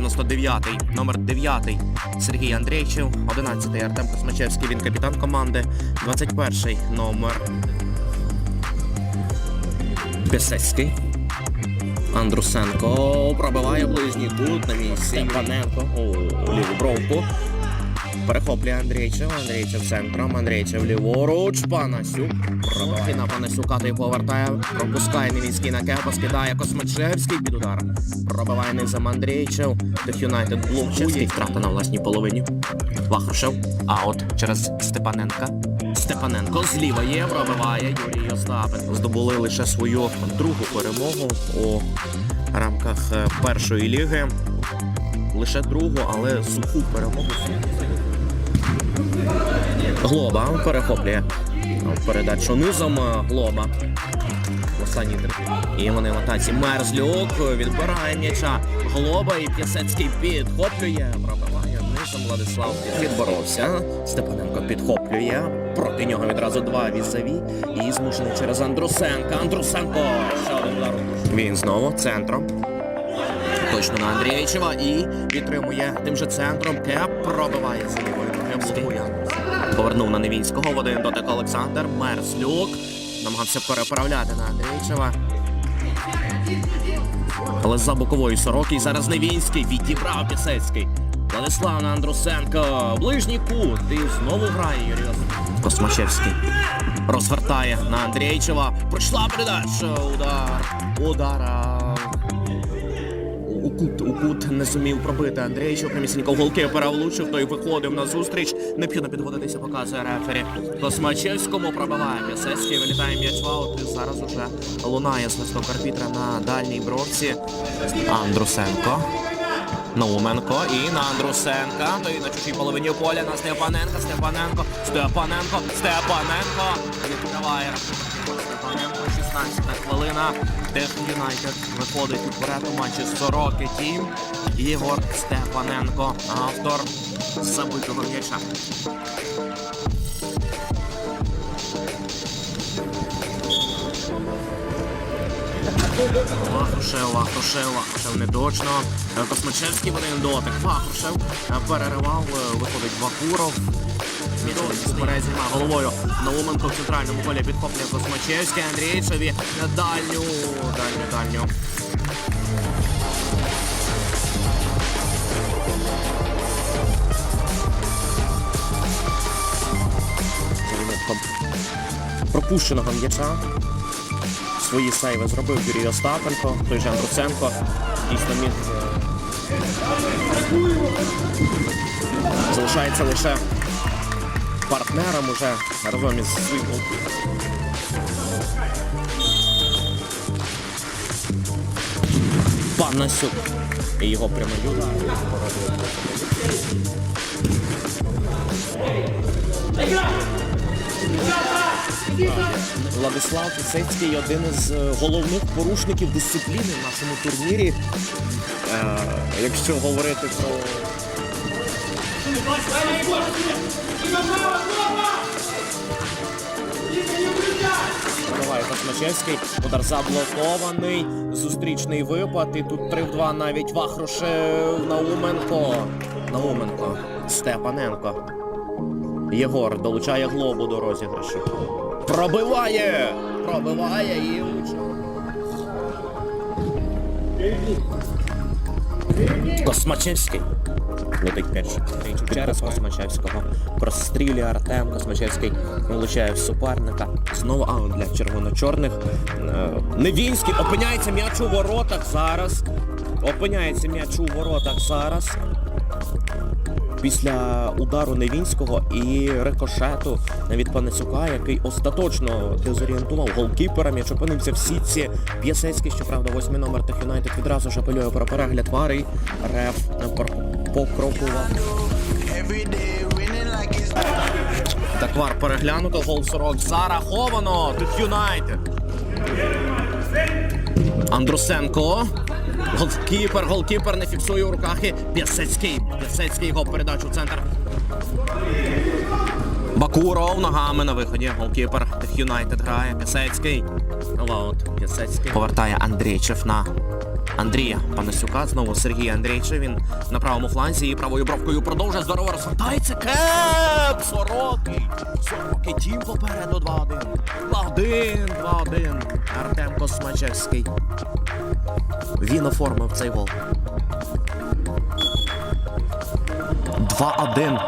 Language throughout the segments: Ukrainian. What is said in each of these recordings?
99-й, номер 9 Сергій Андрійчев, 11-й Артем Космачевський, він капітан команди, 21-й номер Бесецький. Андрусенко пробиває ближній кут на місці. Паненко у ліву бровку. Перехоплює Андрійчев, Андрійчев центром, Андрійчев ліворуч, Панасюк. Пробиває на Панасюка, той повертає, пропускає Невінський на кепа, скидає Космачевський під удар. Пробиває низом Андрійчев, Тих Юнайтед блокує. Втрата на власній половині. Вахрушев, аут через Степаненка. Степаненко зліва є, пробиває Юрій Остапенко. Здобули лише свою другу перемогу у рамках е, першої ліги. Лише другу, але суху перемогу. Глоба перехоплює передачу низом е, Глоба. Останній. І вони в атаці Мерзлюк відбирає м'яча. Глоба і П'ясецький підхоплює. Пробиває низом Владислав відборовся. Степаненко підхоплює. Проти нього відразу два візаві. І змушений через Андрусенка. Андрусенко. Ще один удар. Він знову центром. Точно на і підтримує тим же центром. Кеп пробиває з лівої ноги. Повернув на Невінського в один дотик Олександр. Мерслюк. Намагався переправляти на Андрійчева. Але за бокової сороки і зараз Невінський відібрав Пісецький. Владислав на Андрусенко. Ближній кут. І знову грає Юрій Ос- Космачевський. Розвертає на Андрійчева. Пройшла передача. Удар. Удара. У кут, у кут не зумів пробити Андрійчук. Прямісінько в голкіпера влучив, той виходив на зустріч. Необхідно підводитися, показує рефері. Космачевському пробиває Пісецький, вилітає м'яч в аут. І зараз уже лунає свисток арбітра на дальній бровці. Андрусенко. Науменко і на Андрусенка. Той на чужій половині поля на Степаненка. Степаненко. Степаненко. Степаненко. Відкриває. Степаненко. 16 хвилина. Тех Юнайтед виходить уперед у матчі з Сороки Тім. Єгор Степаненко. Автор забитого м'яча. Вахрушев, Вахрушев, Вахрушев недочно. Космачевський в один дотик. Вахрушев переривав, виходить Бакуров. Міцовий вперед зійма головою. Науменко в центральному полі підхоплює Космачевський. Андрійчеві на дальню, дальню, дальню. Пропущеного м'яча. Свої сейви зробив Юрій Остапенко, той же Андрусенко. Дійсно міг. е, Залишається лише партнером уже разом із голкіпером. Панасюк. І його прямий удар. Владислав Пісецький один із е, головних порушників дисципліни в нашому турнірі. Е, якщо говорити про Пробиває Космачевський. Удар заблокований. Зустрічний випад. І тут 3 в 2 навіть Вахрушев Науменко. Науменко. Степаненко. Єгор долучає глобу до розіграшу. Пробиває! Пробиває і влучає. Космачевський. Летить перший. Через Космачевського. Прострілює Артем Космачевський. Влучає в суперника. Знову а, для червоно-чорних. Е, Невінський опиняється м'яч у воротах зараз. Опиняється м'яч у воротах зараз. Після удару Невінського і рикошету від Панасюка, який остаточно дезорієнтував голкіпера, м'яч опинився в сітці. П'ясецький, щоправда, восьмий номер Тех Юнайтед відразу ж апелює про перегляд вари. Реф покрокував. Так вар переглянуто, гол 40 зараховано. Тех Юнайтед. Андрусенко. Голкіпер, голкіпер не фіксує у руках і П'ясецький. П'ясецький його передачу в центр. Бакуров ногами на виході. Голкіпер Юнайтед грає. П'ясецький. Лаут. П'ясецький. Повертає Андрійчев на Андрія Панасюка. Знову Сергій Андрійче. Він на правому фланзі і правою бровкою продовжує здорово розвертається. Кеп! Сорокий! Сорокий тім попереду 2-1. 2-1, 2-1. Артем Космачевський. Він оформив цей гол. 2-1.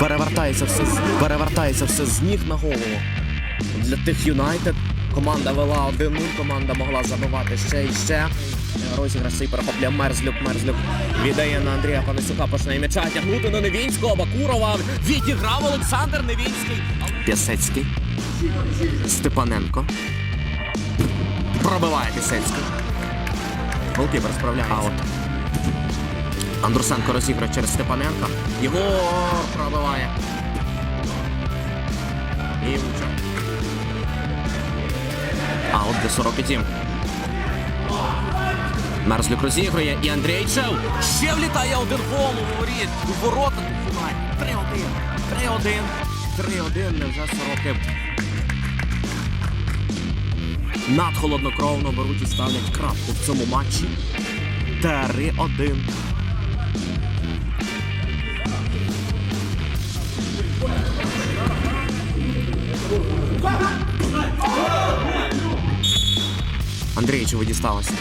Перевертається все, перевертається все з ніг на голову. Для тих Юнайтед команда вела 1-0, команда могла забивати ще і ще. Розіграш цей перехоплює Мерзлюк, Мерзлюк віддає на Андрія Панасюка, починає м'яча тягнути на Невінського, Бакурова. Відіграв Олександр Невінський. Пісецький. Степаненко. Пробиває Пісецький. Голкіпер справляється. Аут. Андрусенко розіграє через Степаненка. Його пробиває. І влучає. А от де 40 тім. Мерзлюк розігрує і Андрійчев ще влітає один гол у воріт. У ворота фіналі. 3-1. 3-1. 3-1. Невже сороки. Надхолоднокровно беруть і ставлять крапку в цьому матчі. 3-1. Андрійчеву дісталося.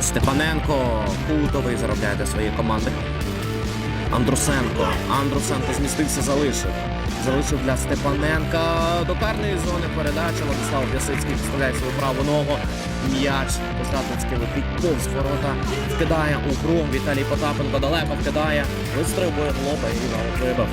Степаненко кутовий заробляє для своєї команди. Андрусенко. Андрусенко змістився, залишив. Залишив для Степаненка. До карної зони передача. Владислав П'ясицький підставляє свою праву ногу. М'яч Остатницький летить повз ворота. Вкидає у круг. Віталій Потапенко далеко вкидає. Вистрибує глоба і вибив.